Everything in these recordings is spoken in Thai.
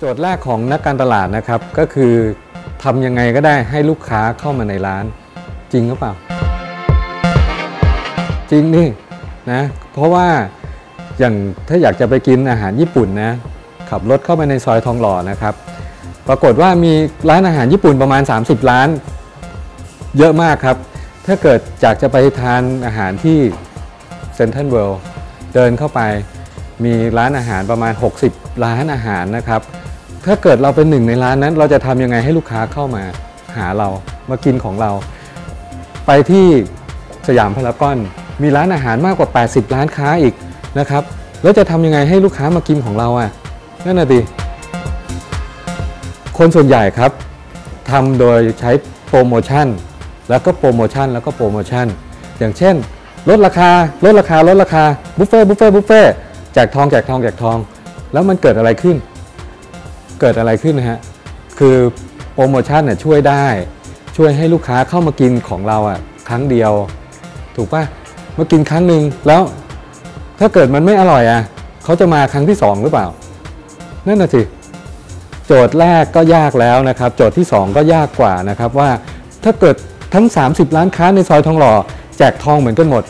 โจทย์แรกของนักการตลาดนะครับก็คือทำยังไงก็ได้ให้ลูกค้าเข้ามาในร้าน จริงหรือเปล่า จริงนี่นะเพราะว่าอย่างถ้าอยากจะไปกินอาหารญี่ปุ่นนะขับรถเข้าไปในซอยทองหล่อนะครับ ปรากฏว่ามีร้านอาหารญี่ปุ่นประมาณ 30 ร้าน เยอะมากครับ ถ้าเกิดอยากจะไปทานอาหารที่เซ็นทรัลเวิลด์เดินเข้าไปมีร้านอาหารประมาณ 60 ร้านอาหารนะครับ ถ้าเกิดเราเป็นหนึ่งในร้านนั้น เราจะทำยังไงให้ลูกค้าเข้ามาหาเรามากินของเรา ไปที่สยามพารากอน มีร้านอาหารมากกว่า 80 ร้านค้าอีกนะครับ แล้วจะทำยังไงให้ลูกค้ามากินของเราอะนั่นน่ะดิคนส่วนใหญ่ครับทำโดยใช้โปรโมชั่น แล้วก็โปรโมชั่นแล้วก็โปรโมชั่น อย่างเช่น ลดราคา ลดราคา ลดราคาบุฟเฟ่บุฟเฟ่บุฟเฟ่แจกทองแจกทองแจกทอง แล้วมันเกิดอะไรขึ้น เกิดอะไรขึ้นนะฮะคือโปรโมชั่นน่ยช่วยได้ ช่วยให้ลูกค้าเข้ามากินของเราอะครั้งเดียว ถูกปะมากินครั้งหนึ่งแล้วถ้าเกิดมันไม่อร่อยอะเขาจะมาครั้งที่สองหรือเปล่า นั่นน่ะสิโจทย์แรกก็ยากแล้วนะครับ โจทย์ที่ 2 ก็ยากกว่านะครับว่าถ้าเกิดทั้ง 30ร้านค้าในซอยทองหล่อ แจกทองเหมือนกันหมด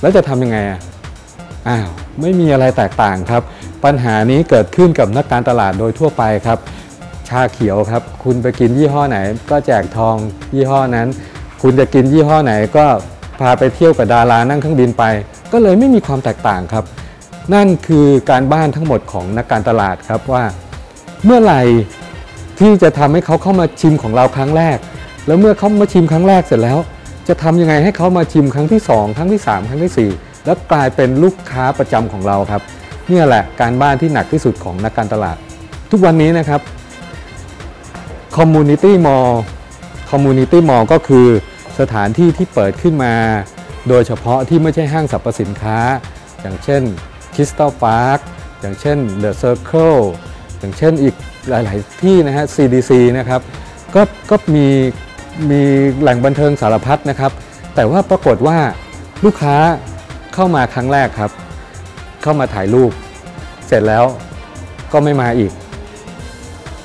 แล้วจะทำยังไงอะอ้าว ไม่มีอะไรแตกต่างครับ ปัญหานี้เกิดขึ้นกับนักการตลาดโดยทั่วไปครับ ชาเขียวครับ คุณไปกินยี่ห้อไหน ก็แจกทองยี่ห้อนั้น คุณจะกินยี่ห้อไหนก็พาไปเที่ยวกับดารานั่งเครื่องบินไป ก็เลยไม่มีความแตกต่างครับ นั่นคือการบ้านทั้งหมดของนักการตลาดครับว่า เมื่อไหร่ที่จะทำให้เขาเข้ามาชิมของเราครั้งแรก แล้วเมื่อเขามาชิมครั้งแรกเสร็จแล้ว จะทำยังไงให้เขามาชิมครั้งที่ 2 ครั้งที่ 3 ครั้งที่ 4 แล้วกลายเป็นลูกค้าประจำของเราครับนี่แหละการบ้านที่หนักที่สุดของนักการตลาด ทุกวันนี้นะครับ Community Mall Community Mall ก็คือสถานที่ที่เปิดขึ้นมา โดยเฉพาะที่ไม่ใช่ห้างสรรพสินค้า อย่างเช่น Crystal Park อย่างเช่น The Circle อย่างเช่นอีกหลาย ๆ ที่นะฮะ CDC นะครับก็ก็มีมีแหล่งบันเทิงสารพัดนะครับ แต่ว่าปรากฏว่าลูกค้า เข้ามาครั้งแรกครับ เข้ามาถ่ายรูป เสร็จแล้วก็ไม่มาอีก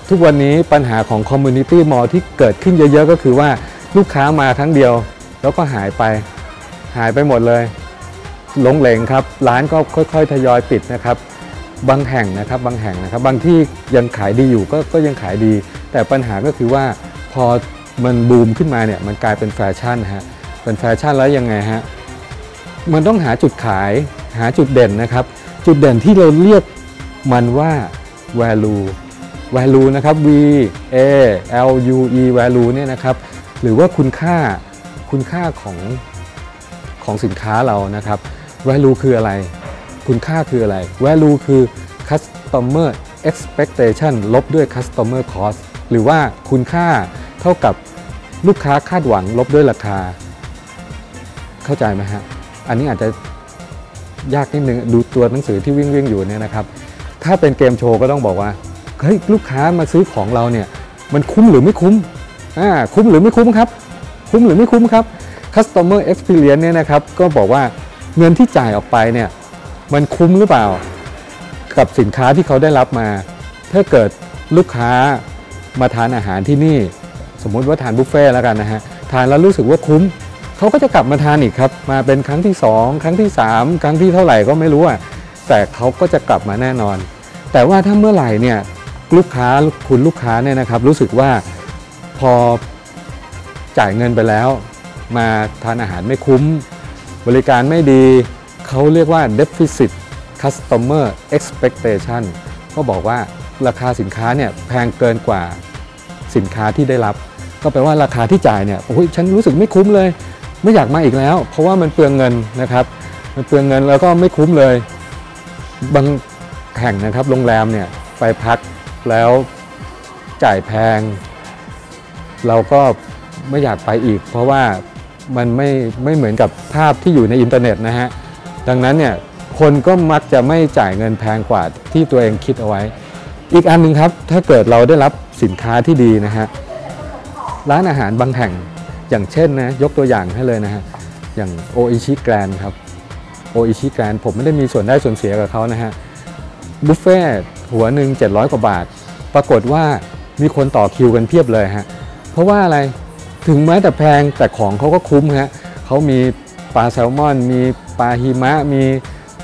ทุกวันนี้ปัญหาของ Community Mall ที่เกิดขึ้นเยอะๆ ก็คือว่าลูกค้ามาครั้งเดียว แล้วก็หายไปหายไปหมดเลยหลงเหลงครับ ร้านก็ค่อยๆ ทยอยปิดนะครับ บางแห่งนะครับบางแห่งนะครับ บางที่ยังขายดีอยู่ก็ก็ยังขายดี แต่ปัญหาก็คือว่าพอมันบูมขึ้นมาเนี่ยมันกลายเป็นแฟชั่นฮะเป็นแฟชั่นแล้วยังไงฮะ มันต้องหาจุดขายหาจุดเด่นนะครับ จุดเด่นที่เราเรียกมันว่า value value นะครับ V A L U E value เนี่ยนะครับ หรือว่าคุณค่าคุณค่าของของสินค้าเรานะครับ value คืออะไร คุณค่าคืออะไร value คือ customer expectation ลบด้วย customer cost หรือว่าคุณค่าเท่ากับลูกค้าคาดหวังลบด้วยราคา เข้าใจไหมฮะ อันนี้อาจจะยากนิดนึงดูตัวหนังสือที่วิ่งวิ่งอยู่เนี่ยนะครับ ถ้าเป็นเกมโชว์ก็ต้องบอกว่าเฮ้ยลูกค้ามาซื้อของเราเนี่ย มันคุ้มหรือไม่คุ้มอ่าคุ้มหรือไม่คุ้มครับ คุ้มหรือไม่คุ้มครับ customer experience เนี่ยนะครับก็บอกว่าเงินที่จ่ายออกไปเนี่ยมันคุ้มหรือเปล่า กับสินค้าที่เขาได้รับมา ถ้าเกิดลูกค้ามาทานอาหารที่นี่ สมมุติว่าทานบุฟเฟ่แล้วกันนะฮะทานแล้วรู้สึกว่าคุ้ม เขาก็จะกลับมาทานอีกครับ มาเป็นครั้งที่ 2 ครั้งที่ 3 ครั้งที่เท่าไหร่ก็ไม่รู้อะแต่เขาก็จะกลับมาแน่นอน แต่ว่าถ้าเมื่อไหร่เนี่ยลูกค้าคุณลูกค้าเนี่ยนะครับ รู้สึกว่าพอจ่ายเงินไปแล้ว มาทานอาหารไม่คุ้ม บริการไม่ดีเขาเรียกว่า deficit customer expectation ก็บอกว่าราคาสินค้าเนี่ยแพงเกินกว่าสินค้าที่ได้รับ ก็แปลว่าราคาที่จ่ายเนี่ยโอ้ยฉันรู้สึกไม่คุ้มเลย ไม่อยากมาอีกแล้ว เพราะว่ามันเปลืองเงินนะครับ มันเปลืองเงินแล้วก็ไม่คุ้มเลย บางแห่งนะครับโรงแรมเนี่ยไปพักแล้วจ่ายแพง เราก็ไม่อยากไปอีก เพราะว่ามันไม่ไม่เหมือนกับภาพที่อยู่ในอินเทอร์เน็ตนะฮะดังนั้นเนี่ยคนก็มักจะไม่จ่ายเงินแพงกว่าที่ตัวเองคิดเอาไว้ อีกอันหนึ่งครับ ถ้าเกิดเราได้รับสินค้าที่ดีนะฮะร้านอาหารบางแห่ง อย่างเช่นนะยกตัวอย่างให้เลยนะฮะอย่างโออิชิแกรนครับโออิชิแกรนผมไม่ได้มีส่วนได้ส่วนเสียกับเขานะฮะบุฟเฟ่หัวหนึ่ง700 กว่าบาท ปรากฏว่ามีคนต่อคิวกันเพียบเลยฮะเพราะว่าอะไรถึงแม้แต่แพงแต่ของเขาก็คุ้มฮะเขามีปลาแซลมอน มีปลาหิมะ มี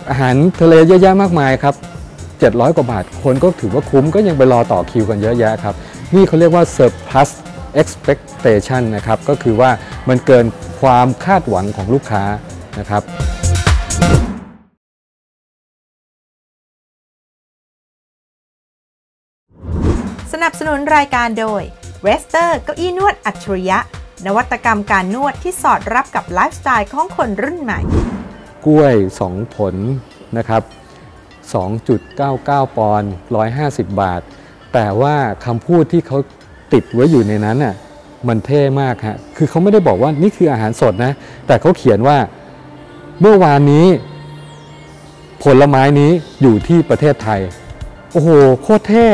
อาหารทะเลเยอะแยะมากมายครับ700 กว่าบาท คนก็ถือว่าคุ้มก็ยังไปรอต่อคิวกันเยอะแยะครับ นี่เขาเรียกว่า surplus expectation นะครับก็คือว่ามันเกินความคาดหวังของลูกค้านะครับสนับสนุนรายการโดย r e s t e r เก้าอี้นวดอัจฉริยะ นวัตกรรมการนวดที่สอดรับกับไลฟ์สไตล์ของคนรุ่นใหม่ กล้วย 2 ผลนะครับ 2.99 ปอนด์150 บาท แต่ว่าคำพูดที่เขา ติดไว้อยู่ในนั้นน่ะมันเท่มากฮะคือเขาไม่ได้บอกว่านี่คืออาหารสดนะ แต่เขาเขียนว่าเมื่อวานนี้ ผลไม้นี้อยู่ที่ประเทศไทย โอ้โห โคตรเท่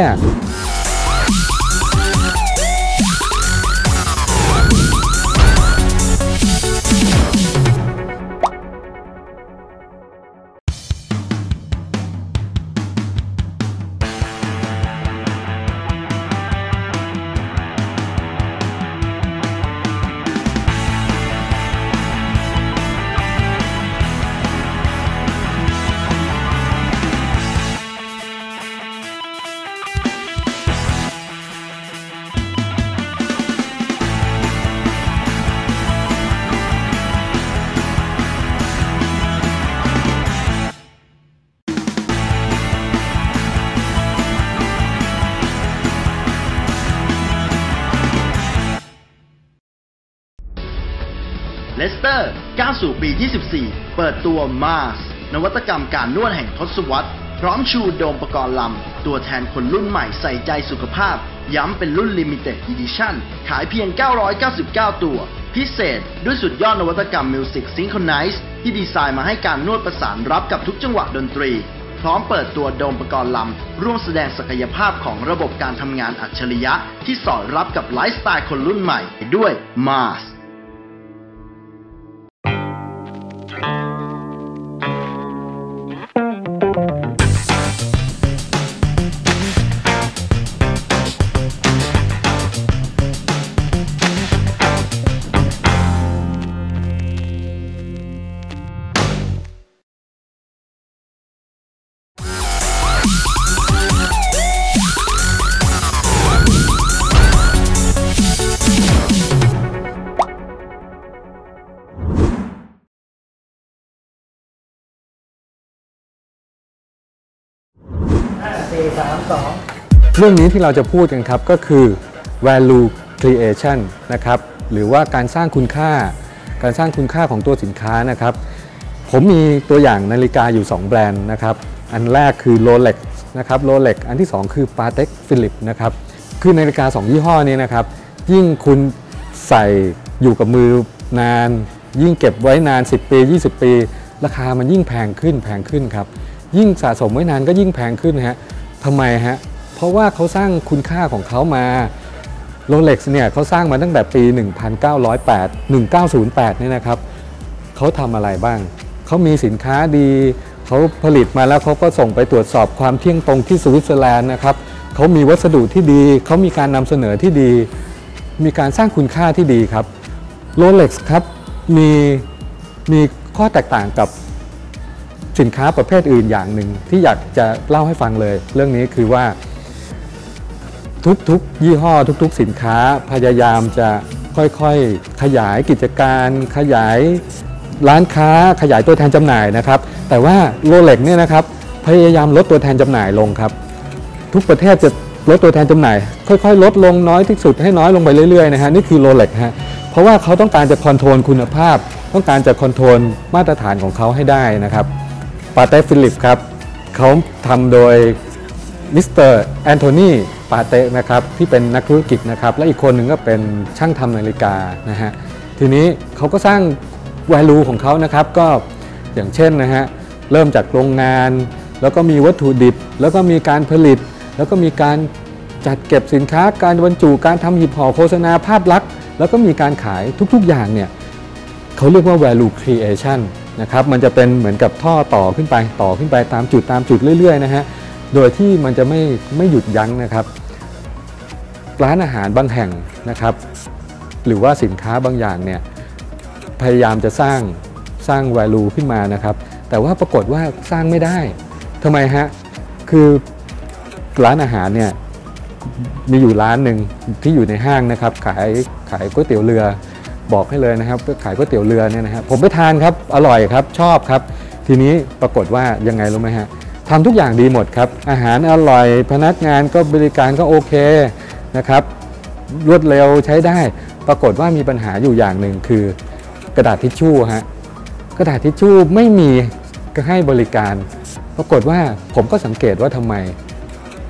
อะเตอร์ก้าวสู่ปีที่14เปิดตัว Mars นวัตกรรมการนวดแห่งทศวรรษ พร้อมชูโดมประกรณ์ลำ ตัวแทนคนรุ่นใหม่ใส่ใจสุขภาพ ย้ำเป็นรุ่น Limited Edition ขายเพียง 999 ตัว พิเศษด้วยสุดยอดนวัตกรรม Music Synchronize ที่ดีไซน์มาให้การนวดประสานรับกับทุกจังหวะดนตรี พร้อมเปิดตัวโดมประกรณ์ลำ ร่วมแสดงศักยภาพของระบบการทำงานอัจฉริยะ ที่สอดรับกับไลฟ์สไตล์คนรุ่นใหม่ด้วย Mars เรื่องนี้ที่เราจะพูดกันครับก็คือ value creation นะครับหรือว่าการสร้างคุณค่า การสร้างคุณค่าของตัวสินค้านะครับ ผมมีตัวอย่างนาฬิกาอยู่ 2 แบรนด์นะครับ อันแรกคือ Rolex นะครับ Rolex อันที่ 2 คือ Patek Philippe นะครับคือนาฬิกา 2 ยี่ห้อนี้นะครับ ยิ่งคุณใส่อยู่กับมือนาน ยิ่งเก็บไว้นาน 10 ปี 20 ปี ราคามันยิ่งแพงขึ้นแพงขึ้นครับ ยิ่งสะสมไว้นานก็ยิ่งแพงขึ้นฮะทำไมฮะ เพราะว่าเขาสร้างคุณค่าของเขามาโรเล็กซ์เนี่ยเขาสร้างมาตั้งแต่ปี 1908 1908เนี่ยนะครับเขาทำอะไรบ้าง เขามีสินค้าดีเขาผลิตมาแล้วเขาก็ส่งไปตรวจสอบความเที่ยงตรงที่สวิตเซอร์แลนด์นะครับเขามีวัสดุที่ดี เขามีการนำเสนอที่ดี มีการสร้างคุณค่าที่ดีครับโรเล็กซ์ครับมีมีข้อแตกต่างกับสินค้าประเภทอื่นอย่างหนึ่งที่อยากจะเล่าให้ฟังเลย เรื่องนี้คือว่า ทุกๆ ยี่ห้อทุก ๆ สินค้าพยายามจะค่อยๆ ขยายกิจการขยายร้านค้าขยายตัวแทนจำหน่ายนะครับ แต่ว่าโรเล็กเนี่ยนะครับพยายามลดตัวแทนจำหน่ายลงครับ ทุกประเทศจะลดตัวแทนจำหน่าย ค่อยๆ ลดลงน้อยที่สุดให้น้อยลงไปเรื่อยๆนะฮะนี่คือโรเล็กฮะเพราะว่าเขาต้องการจะคอนโทรลคุณภาพ ต้องการจะคอนโทรลมาตรฐานของเขาให้ได้นะครับปาเต้ฟิลิปครับเขาทำโดย มิสเตอร์แอนโทนีปาเตะนะครับที่เป็นนักธุรกิจนะครับและอีกคนหนึ่งก็เป็นช่างทำนาฬิกานะฮะทีนี้เขาก็สร้าง value ของเขานะครับก็อย่างเช่นนะฮะเริ่มจากโรงงาน แล้วก็มีวัตถุดิบ แล้วก็มีการผลิต แล้วก็มีการจัดเก็บสินค้าการบรรจุการทำหีบห่อโฆษณาภาพลักษณ์ แล้วก็มีการขายทุกๆอย่างเนี่ยเขาเรียกว่า value creation นะครับมันจะเป็นเหมือนกับท่อต่อขึ้นไปต่อขึ้นไปตามจุดตามจุดเรื่อยๆนะฮะ โดยที่มันจะไม่ไม่หยุดยั้งนะครับ ร้านอาหารบางแห่งนะครับ หรือว่าสินค้าบางอย่างเนี่ยพยายามจะสร้างสร้าง value ขึ้นมานะครับ แต่ว่าปรากฏว่าสร้างไม่ได้ทำไมฮะคือร้านอาหารเนี่ยมีอยู่ร้านหนึ่งที่อยู่ในห้างนะครับ ขายขายก๋วยเตี๋ยวเรือบอกให้เลยนะครับขายก๋วยเตี๋ยวเรือเนี่ยนะฮะผมไปทานครับอร่อยครับชอบครับ ทีนี้ปรากฏว่ายังไงรู้ไหมฮะ ทำทุกอย่างดีหมดครับ อาหารอร่อย พนักงานก็บริการก็โอเคนะครับ รวดเร็วใช้ได้ ปรากฏว่ามีปัญหาอยู่อย่างหนึ่งคือกระดาษทิชชู่ฮะ กระดาษทิชชู่ไม่มีก็ให้บริการ ปรากฏว่าผมก็สังเกตว่าทำไม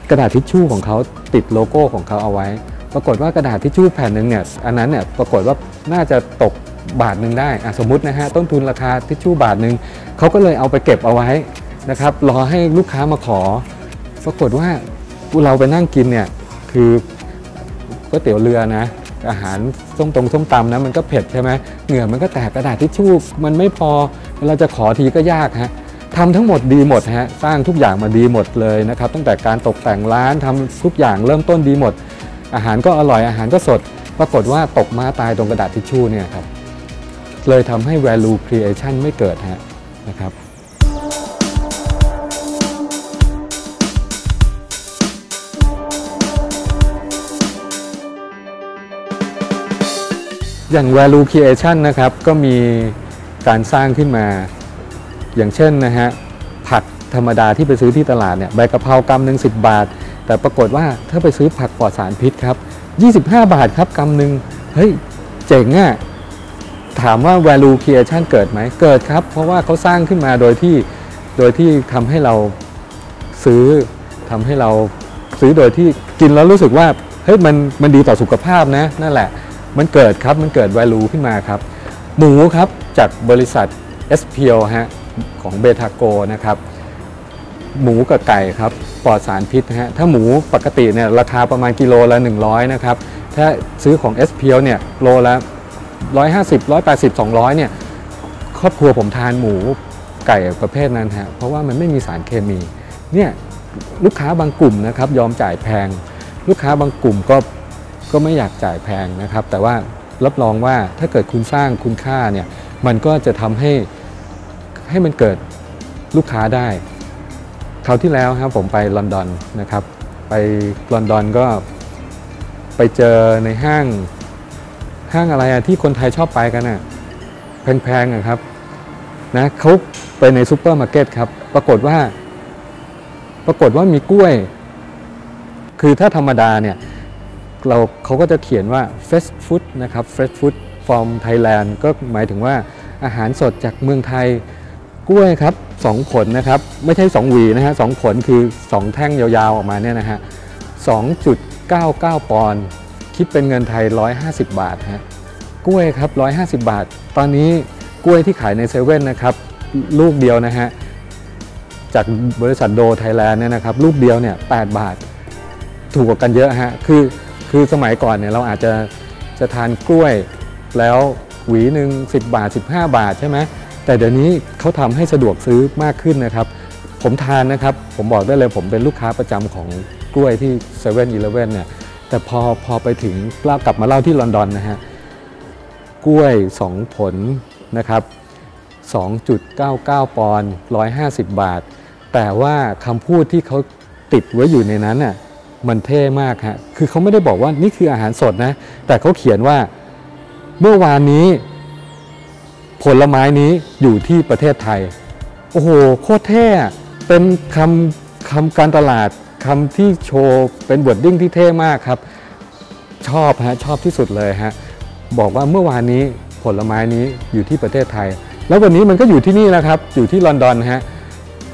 กระดาษทิชชู่ของเขาติดโลโก้ของเขาเอาไว้ ปรากฏว่ากระดาษทิชชู่แผ่นหนึ่งเนี่ย อันนั้นเนี่ยปรากฏว่าน่าจะตกบาทหนึ่งได้สมมตินะฮะต้นทุนราคาทิชชู่บาทหนึ่งเขาก็เลยเอาไปเก็บเอาไว้ นะครับรอให้ลูกค้ามาขอปรากฏว่าเราไปนั่งกินเนี่ยคือก๋วยเตี๋ยวเรือนะ อาหารส้มตรงส้มตำนะมันก็เผ็ดใช่ไหมเหงื่อมันก็แตกกระดาษทิชชู่มันไม่พอเราจะขอทีก็ยากฮะทำทั้งหมดดีหมดฮะสร้างทุกอย่างมาดีหมดเลยนะครับตั้งแต่การตกแต่งร้านทำทุกอย่างเริ่มต้นดีหมด อาหารก็อร่อยอาหารก็สด ปรากฏว่าตกมาตายตรงกระดาษทิชชู่เนี่ยครับเลยทำให้ value creation ไม่เกิดฮะนะครับ อย่าง value creation นะครับก็มีการสร้างขึ้นมา อย่างเช่นนะฮะผักธรรมดาที่ไปซื้อที่ตลาดเนี่ยใบกะเพรากำหนึ่ง10บาท แต่ปรากฏว่าถ้าไปซื้อผักปลอดสารพิษครับ25 บาทครับกำหนึ่งเฮ้ยเจ๋งอะ่ะถามว่า value creation เกิดไหมเกิดครับ เพราะว่าเขาสร้างขึ้นมาโดยที่โดยที่ทำให้เราซื้อทำให้เราซื้อโดยที่กินแล้วรู้สึกว่าเฮ้ยมันมันดีต่อสุขภาพนะนั่นแหละ มันเกิดครับมันเกิด value ขึ้นมาครับ หมูครับจากบริษัท s p l ฮะของเบทาโกนะครับ หมูกับไก่ครับปลอดสารพิษนะฮะถ้าหมูปกติเนี่ยราคาประมาณกิโลละ 100 นะครับ ถ้าซื้อของ s p l เนี่ยโลละ 150 180 200 เนี่ยครอบครัวผมทานหมูไก่ประเภทนั้นฮะเพราะว่ามันไม่มีสารเคมีเนี่ยลูกค้าบางกลุ่มนะครับยอมจ่ายแพง ลูกค้าบางกลุ่มก็ ก็ไม่อยากจ่ายแพงนะครับ แต่ว่ารับรองว่าถ้าเกิดคุณสร้างคุณค่าเนี่ยมันก็จะทำให้ให้มันเกิดลูกค้าได้คราวที่แล้วครับผมไปลอนดอนนะครับ ไปลอนดอนก็ไปเจอในห้างห้างอะไรอะที่คนไทยชอบไปกันอะแพงๆอะครับนะเขาไปในซูเปอร์มาร์เก็ตครับ ปรากฏว่า ปรากฏว่ามีกล้วย คือถ้าธรรมดาเนี่ย เราเขาก็จะเขียนว่า fresh food นะครับ fresh food from Thailand ก็หมายถึงว่าอาหารสดจากเมืองไทยกล้วยครับสองผลนะครับ ไม่ใช่ 2 หวีนะฮะสองผลคือ 2 แท่งยาวๆ ออกมาเนี่ยนะฮะ2.99 ปอนด์คิดเป็นเงินไทย 150 บาทฮะกล้วยครับ 150 บาท ตอนนี้กล้วยที่ขายในเซเว่นนะครับ ลูกเดียวนะฮะ จากบริษัทโดไทยแลนด์เนี่ยนะครับ ลูกเดียวเนี่ย8บาท ถูกกว่ากันเยอะฮะ คือ คือสมัยก่อนเนี่ยเราอาจจะจะทานกล้วย แล้วหวีหนึ่ง10 บาท 15 บาทใช่ไหมแต่เดี๋ยวนี้เขาทำให้สะดวกซื้อมากขึ้นนะครับ ผมทานนะครับ ผมบอกได้เลยผมเป็นลูกค้าประจำของกล้วยที่7 e เ e ่ e อเนี่ยแต่พอพอไปถึงเล่ากลับมาเล่าที่ลอนดอนนะฮะกล้วย 2 ผลนะครับ 2.99 ปอนด์150 บาท แต่ว่าคำพูดที่เขาติดไว้อยู่ในนั้นน่ะ มันเท่มากฮะคือเขาไม่ได้บอกว่านี่คืออาหารสดนะ แต่เขาเขียนว่าเมื่อวานนี้ ผลไม้นี้อยู่ที่ประเทศไทย โอ้โหโคตรเท่เป็นคำคำการตลาดคำที่โชว์เป็นบทดิ้งที่เท่มากครับ ชอบฮะชอบที่สุดเลยฮะบอกว่าเมื่อวานนี้ผลไม้นี้อยู่ที่ประเทศไทย แล้ววันนี้มันก็อยู่ที่นี่แล้วครับ อยู่ที่ลอนดอนฮะ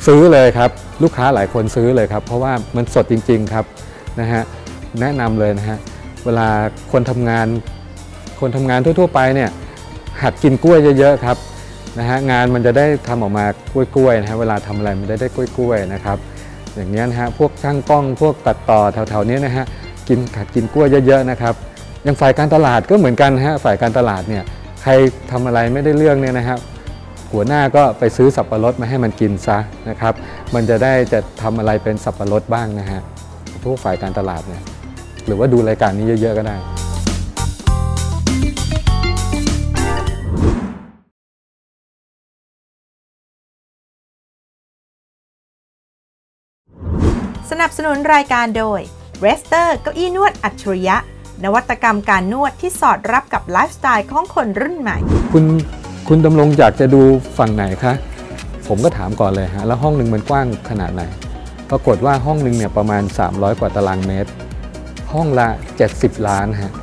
ซื้อเลยครับ ลูกค้าหลายคนซื้อเลยครับ เพราะว่ามันสดจริง ๆ ครับ นะฮะแนะนำเลยนะฮะเวลาคนทำงานคนทำงานทั่ว ๆ ไปเนี่ยหัดกินกล้วยเยอะๆครับนะฮะงานมันจะได้ทำออกมากล้วยๆนะฮะเวลาทำอะไรมันจะได้กล้วยๆนะครับอย่างนี้นะฮะพวกช่างกล้องพวกตัดต่อแถวๆนี้นะฮะกินขัดกินกล้วยเยอะๆนะครับอย่างฝ่ายการตลาดก็เหมือนกันฮะฝ่ายการตลาดเนี่ยใครทำอะไรไม่ได้เรื่องเนี่ยนะครับหัวหน้าก็ไปซื้อสับปะรดมาให้มันกินซะนะครับ มันจะได้จะทำอะไรเป็นสับปะรดบ้างนะฮะ พวกฝ่ายการตลาดเนี่ยหรือว่าดูรายการนี้เยอะๆก็ได้สนับสนุนรายการโดย r e s t e r เก้าอี้นวดอัจฉริยะ นวัตกรรมการนวดที่สอดรับกับไลฟ์สไตล์ของคนรุ่นใหม่ คุณคุณดำรงอยากจะดูฝั่งไหนคะ ผมก็ถามก่อนเลยฮะ แล้วห้องหนึ่งมันกว้างขนาดไหน ปรากฏว่าห้องหนึ่งเนี่ยประมาณ 300 กว่าตารางเมตร ห้องละ 70 ล้านฮะ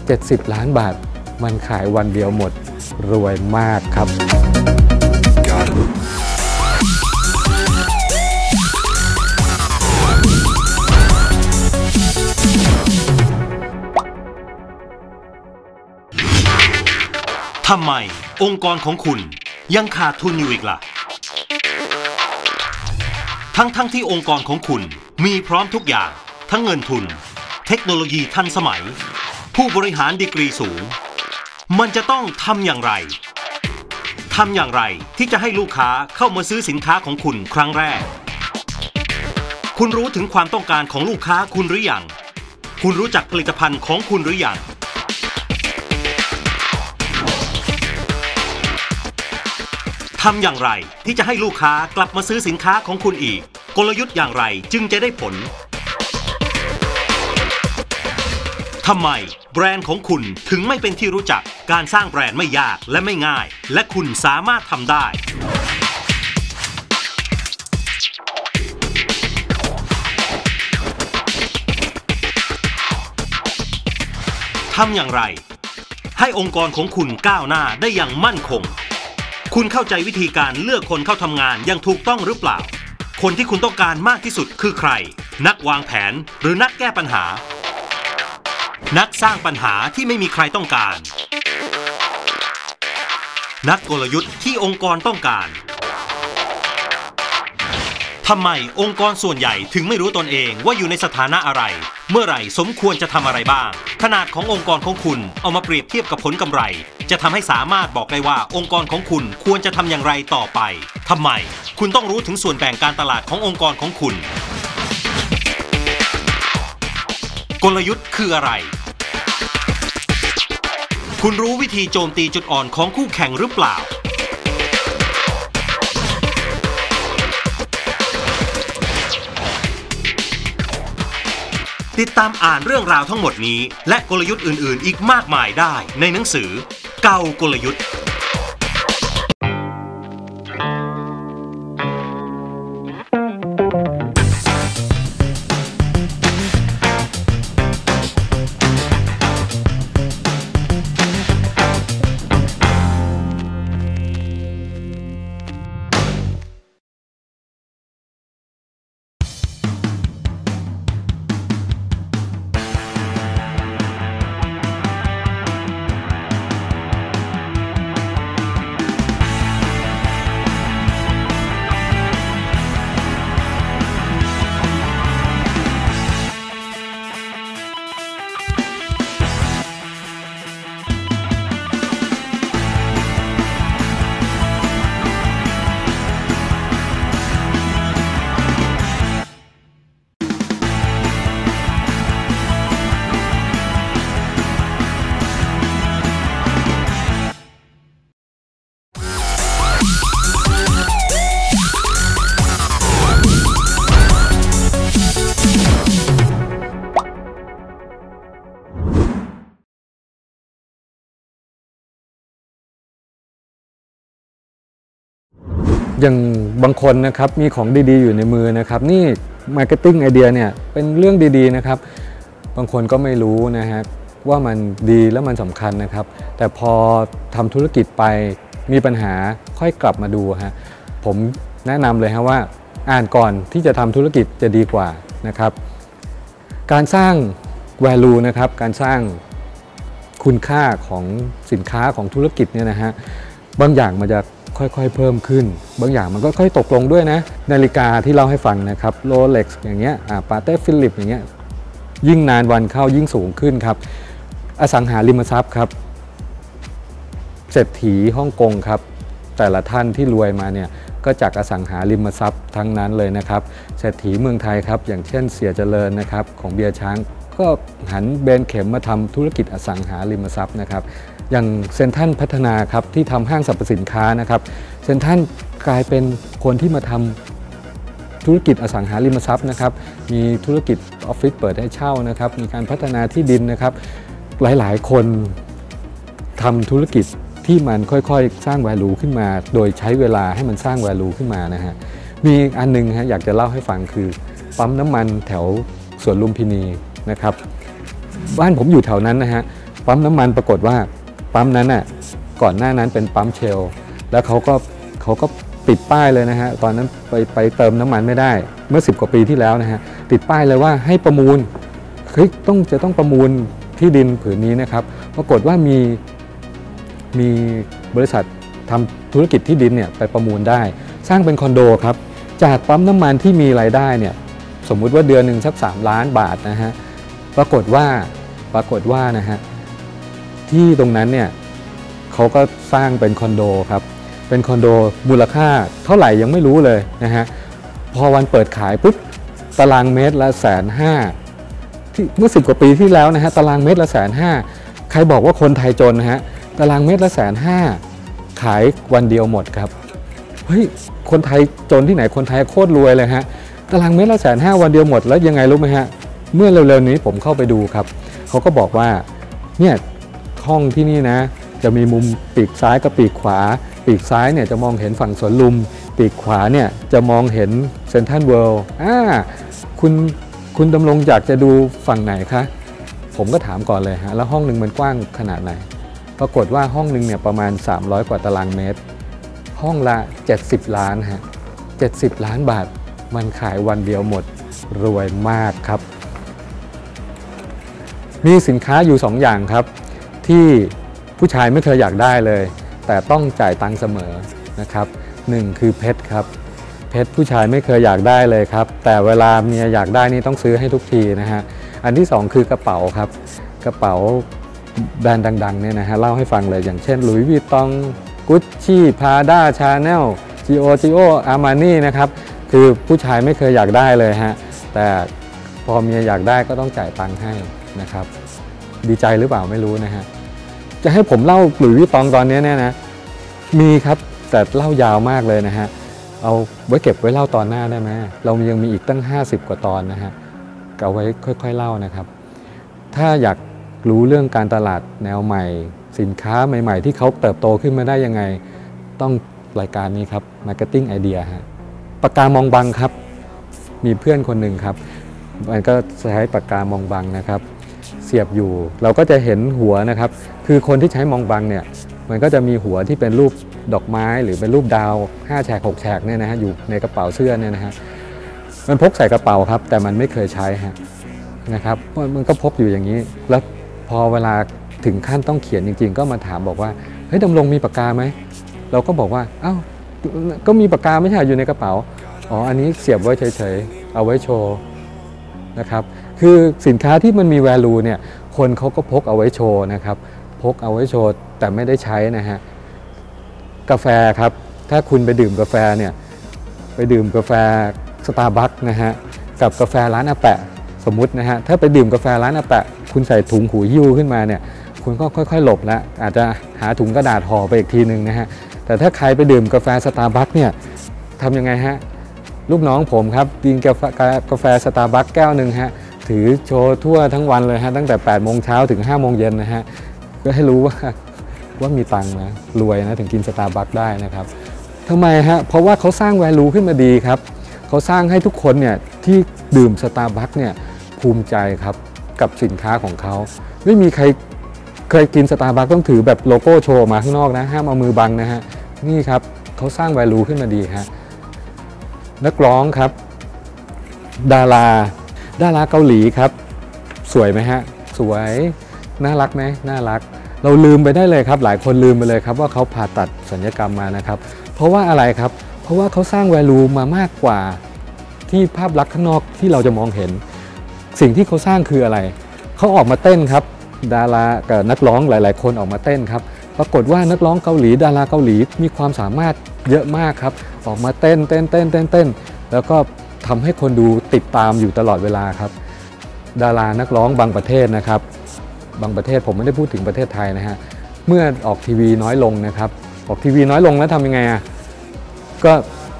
70 ล้านบาท มันขายวันเดียวหมดรวยมากครับ ทำไมองค์กรของคุณยังขาดทุนอยู่อีกล่ะ ทั้งๆทที่องค์กรของคุณมีพร้อมทุกอย่าง ทั้งเงินทุน เทคโนโลยีทันสมัย ผู้บริหารดีกรีสูง มันจะต้องทำอย่างไรทำอย่างไรที่จะให้ลูกค้าเข้ามาซื้อสินค้าของคุณครั้งแรก คุณรู้ถึงความต้องการของลูกค้าคุณหรือยัง คุณรู้จักผลิตภัณฑ์ของคุณหรือยัง ทำอย่างไรที่จะให้ลูกค้ากลับมาซื้อสินค้าของคุณอีก กลยุทธ์อย่างไรจึงจะได้ผลทำไมแบรนด์ของคุณถึงไม่เป็นที่รู้จักการสร้างแบรนด์ไม่ยากและไม่ง่าย และคุณสามารถทำได้ ทำอย่างไร ให้องค์กรของคุณก้าวหน้าได้อย่างมั่นคง คุณเข้าใจวิธีการเลือกคนเข้าทำงานย่างถูกต้องหรือเปล่า คนที่คุณต้องการมากที่สุดคือใคร นักวางแผนหรือนักแก้ปัญหา นักสร้างปัญหาที่ไม่มีใครต้องการ นักกลยุทธ์ที่องค์กรต้องการทำไมองค์กรส่วนใหญ่ถึงไม่รู้ตนเองว่าอยู่ในสถานะอะไร เมื่อไหร่สมควรจะทำอะไรบ้าง ขนาดขององค์กรของคุณเอามาเปรียบเทียบกับผลกำไร จะทำให้สามารถบอกได้ว่าองค์กรของคุณควรจะทำอย่างไรต่อไปทำไม คุณต้องรู้ถึงส่วนแบ่งการตลาดขององค์กรของคุณ กลยุทธ์คืออะไร คุณรู้วิธีโจมตีจุดอ่อนของคู่แข่งหรือเปล่า ติดตามอ่านเรื่องราวทั้งหมดนี้ และกลยุทธ์อื่น ๆ อีกมากมายได้ในหนังสือ เก่ากลยุทธ์ อย่างบางคนนะครับมีของดีๆ อยู่ในมือนะครับ นี่มาร์เก็ตติ้งไอเดียเนี่ยเป็นเรื่องดีๆนะครับ บางคนก็ไม่รู้นะฮะว่ามันดีและมันสำคัญนะครับ แต่พอทำธุรกิจไปมีปัญหาค่อยกลับมาดูฮะผมแนะนำเลยฮะว่าอ่านก่อนที่จะทำธุรกิจจะดีกว่านะครับ การสร้าง value นะครับ การสร้างคุณค่าของสินค้าของธุรกิจเนี่ยนะฮะบางอย่างมันจะ ค่อยๆเพิ่มขึ้น บางอย่างมันก็ค่อยตกลงด้วยนะ นาฬิกาที่เราให้ฟังนะครับโรเล็กซ์อย่างเงี้ยปาเต้ฟิลิปอย่างเงี้ยยิ่งนานวันเข้ายิ่งสูงขึ้นครับ อสังหาริมทรัพย์ครับเศรษฐีฮ่องกงครับ แต่ละท่านที่รวยมาเนี่ยก็จากอสังหาริมทรัพย์ทั้งนั้นเลยนะครับเศรษฐีเมืองไทยครับ อย่างเช่นเสียเจริญนะครับของเบียร์ช้าง ก็หันเบนเข็มมาทำธุรกิจอสังหาริมทรัพย์นะครับ อย่างเซนทันพัฒนาครับที่ทำห้างสรรพสินค้านะครับเซนทันกลายเป็นคนที่มาทำธุรกิจอสังหาริมทรัพย์นะครับ มีธุรกิจออฟฟิศเปิดให้เช่านะครับ มีการพัฒนาที่ดินนะครับ หลายๆ คนทำธุรกิจที่มันค่อยๆ สร้าง value ขึ้นมา โดยใช้เวลาให้มันสร้าง value ขึ้นมานะฮะ มีอันหนึงฮะอยากจะเล่าให้ฟังคือ ปั๊มน้ำมันแถวสวนลุมพินี นะครับบ้านผมอยู่แถวนั้นนะฮะปั๊มน้ำมันปรากฏว่าปั๊มนั้นน่ะก่อนหน้านั้นเป็นปั๊มเชล แล้วเขาก็เขาก็ปิดป้ายเลยนะฮะตอนนั้นไปไปเติมน้ำมันไม่ได้เมื่อ 10 กว่าปีที่แล้วนะฮะติดป้ายเลยว่าให้ประมูลเฮ้ยต้องจะต้องประมูลที่ดินผืนนี้นะครับปรากฏว่ามีมีบริษัททำธุรกิจที่ดินเนี่ยไปประมูลได้ สร้างเป็นคอนโดครับจากปั๊มน้ำมันที่มีรายได้เนี่ยสมมุติว่าเดือนหนึ่งสัก 3 ล้านบาทนะฮะ ปรากฏว่าปรากฏว่านะฮะที่ตรงนั้นเนี่ยเขาก็สร้างเป็นคอนโดครับเป็นคอนโดมูลค่าเท่าไหร่ยังไม่รู้เลยนะฮะพอวันเปิดขายปุ๊บตารางเมตรละแสนห้าที่เมื่อสิบกว่าปีที่แล้วนะฮะตารางเมตรละแสนห้าใครบอกว่าคนไทยจนนะฮะตารางเมตรละแสนห้าขายวันเดียวหมดครับเฮ้ยคนไทยจนที่ไหนคนไทยโคตรรวยเลยฮะตารางเมตรละแสนห้าวันเดียวหมดแล้วยังไงรู้ไหมฮะ เมื่อเร็วๆนี้ผมเข้าไปดูครับ เขาก็บอกว่าเนี่ยห้องที่นี่นะ จะมีมุมปีกซ้ายกับปีกขวา ปีกซ้ายเนี่ยจะมองเห็นฝั่งสวนลุม ปีกขวาเนี่ยจะมองเห็นเซนทรัลเวิลด์อ่าคุณคุณดำรงอยากจะดูฝั่งไหนคะผมก็ถามก่อนเลยฮะแล้วห้องหนึ่งมันกว้างขนาดไหน ปรากฏว่าห้องหนึ่งเนี่ยประมาณ 300 กว่าตารางเมตร ห้องละ 70 ล้านฮะ70 ล้านบาท มันขายวันเดียวหมดรวยมากครับ มีสินค้าอยู่ 2 อย่างครับ ที่ผู้ชายไม่เคยอยากได้เลย แต่ต้องจ่ายตังค์เสมอนะครับหนึ่งคือเพชรครับ เพชรผู้ชายไม่เคยอยากได้เลยครับ แต่เวลาเมียอยากได้นี่ต้องซื้อให้ทุกทีนะฮะอันที่ 2 คือกระเป๋าครับ กระเป๋าแบรนด์ดังๆเนี่ยนะฮะเล่าให้ฟังเลยอย่างเช่นหลุยส์วิตตองกุชชี่พาด้าชาแนลจีโอจีโออาร์มานี่นะครับคือผู้ชายไม่เคยอยากได้เลยฮะแต่พอเมียอยากได้ก็ต้องจ่ายตังค์ให้ นะครับ ดีใจหรือเปล่าไม่รู้นะฮะจะให้ผมเล่าหลุยส์วิตองตอนนี้เนี่ยนะมีครับแต่เล่ายาวมากเลยนะฮะเอาไว้เก็บไว้เล่าตอนหน้าได้ไหมเรายังมีอีกตั้ง 50 กว่าตอนนะฮะเอาไว้ค่อยๆเล่านะครับ ถ้าอยากรู้เรื่องการตลาดแนวใหม่ สินค้าใหม่ ๆ ที่เขาเติบโตขึ้นมาได้ยังไง ต้องรายการนี้ครับ Marketing Idea ฮะปากกามองบังครับ มีเพื่อนคนหนึ่งครับ มันก็ใช้ปากกามองบังนะครับ สียบอยู่ เราก็จะเห็นหัวนะครับ คือคนที่ใช้มองบังเนี่ยมันก็จะมีหัวที่เป็นรูปดอกไม้หรือเป็นรูปดาว5แฉก6แฉกเนี่ยนะฮะอยู่ในกระเป๋าเสื้อเนี่ยนะฮะมันพกใส่กระเป๋าครับ แต่มันไม่เคยใช้ฮะนะครับมันก็พกอยู่อย่างนี้ แล้วพอเวลาถึงขั้นต้องเขียนจริง ๆ ก็มาถามบอกว่าเฮ้ยดำรงมีปากกาไหมเราก็บอกว่าอ้าวก็มีปากกาไม่ใช่อยู่ในกระเป๋าอ๋ออันนี้เสียบไว้เฉยๆเอาไว้โชว์นะครับ คือสินค้าที่มันมี value เนี่ยคนเขาก็พกเอาไว้โชว์นะครับ พกเอาไว้โชว์แต่ไม่ได้ใช้นะฮะกาแฟครับ ถ้าคุณไปดื่มกาแฟเนี่ยไปดื่มกาแฟสตาร์บัคนะฮะกับกาแฟร้านอาแปะสมมตินะฮะถ้าไปดื่มกาแฟร้านอาแปะ คุณใส่ถุงหูหิ้วขึ้นมาเนี่ยคุณก็ค่อยๆ หลบล้วอาจจะหาถุงกระดาษห่อไปอีกทีหนึ่งนะฮะแต่ถ้าใครไปดื่มกาแฟสตาร์บัคเนี่ยทำยังไงฮะลูกน้องผมครับกินกาแฟกาแฟสตาร์บัคแก้วหนึ่งฮะ ถือโชว์ทั่วทั้งวันเลยฮะตั้งแต่8โมงเช้าถึง5โมงเย็นนะฮะก็ให้รู้ว่าว่ามีตังค์นะรวยนะถึงกินสตาร์บัคได้นะครับทำไมฮะเพราะว่าเขาสร้าง value ขึ้นมาดีครับเขาสร้างให้ทุกคนเนี่ยที่ดื่มสตาร์บัคเนี่ยภูมิใจครับกับสินค้าของเขาไม่มีใครเคยกินสตาร์บัคต้องถือแบบโลโก้โชว์มาข้างนอกนะห้ามเอามือบังนะฮะนี่ครับเขาสร้าง value ขึ้นมาดีฮะนักร้องครับ ดารา ดาราเกาหลีครับ สวยไหมฮะ สวย น่ารักไหมน่ารัก เราลืมไปได้เลยครับ หลายคนลืมไปเลยครับว่าเขาผ่าตัดสัญญกรรมมานะครับ เพราะว่าอะไรครับ เพราะว่าเขาสร้าง value มามากกว่าที่ภาพลักษณ์ข้างนอกที่เราจะมองเห็น สิ่งที่เขาสร้างคืออะไร เขาออกมาเต้นครับ ดารากับนักร้องหลาย ๆ คนออกมาเต้นครับปรากฏว่านักร้องเกาหลี ดาราเกาหลีมีความสามารถเยอะมากครับ ออกมาเต้นเต้นเต้นเต้นเต้นแล้วก็ ทำให้คนดูติดตามอยู่ตลอดเวลาครับ ดารานักร้องบางประเทศนะครับ บางประเทศผมไม่ได้พูดถึงประเทศไทยนะฮะเมื่อออกทีวีน้อยลงนะครับ ออกทีวีน้อยลงแล้วทำยังไงอะก็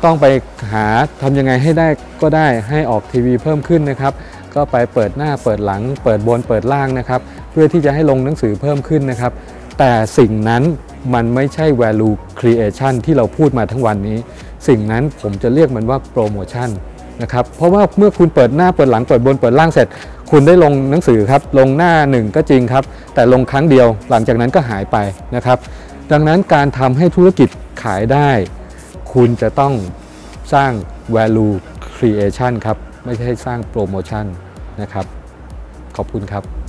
ต้องไปหาทำยังไงให้ได้ก็ได้ให้ออกทีวีเพิ่มขึ้นนะครับ ก็ไปเปิดหน้าเปิดหลัง เปิดบนเปิดล่างนะครับ เพื่อที่จะให้ลงหนังสือเพิ่มขึ้นนะครับ แต่สิ่งนั้นมันไม่ใช่ value creation ที่เราพูดมาทั้งวันนี้ สิ่งนั้นผมจะเรียกมันว่าโปรโมชั่น นะครับเพราะว่าเมื่อคุณเปิดหน้าเปิดหลังเปิดบนเปิดล่างเสร็จ คุณได้ลงหนังสือครับลงหน้าหนึ่งก็จริงครับ แต่ลงครั้งเดียวหลังจากนั้นก็หายไปนะครับ ดังนั้นการทำให้ธุรกิจขายได้ คุณจะต้องสร้าง value creation ครับ ไม่ใช่สร้างโปรโมชั่นนะครับ ขอบคุณครับ